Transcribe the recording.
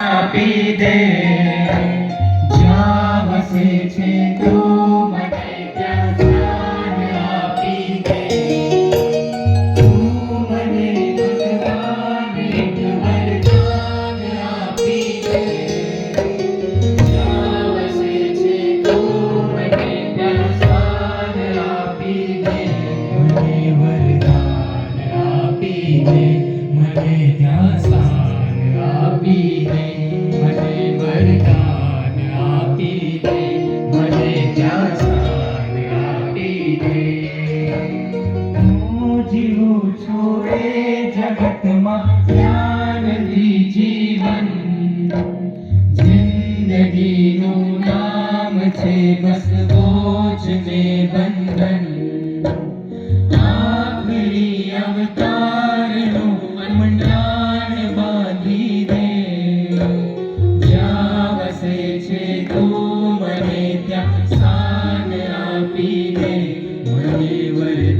આપી દે જ્યાં વસે છે તું મને જીવું છું એ જગતમાં જ્ઞાનથી જીવન જિંદગીનું નામ છે બસ બોજ ને બંધન. આખરી અવતારનું મંડાણ બાંધી દે. જ્યાં વસે છે તું મને ત્યાં 我以为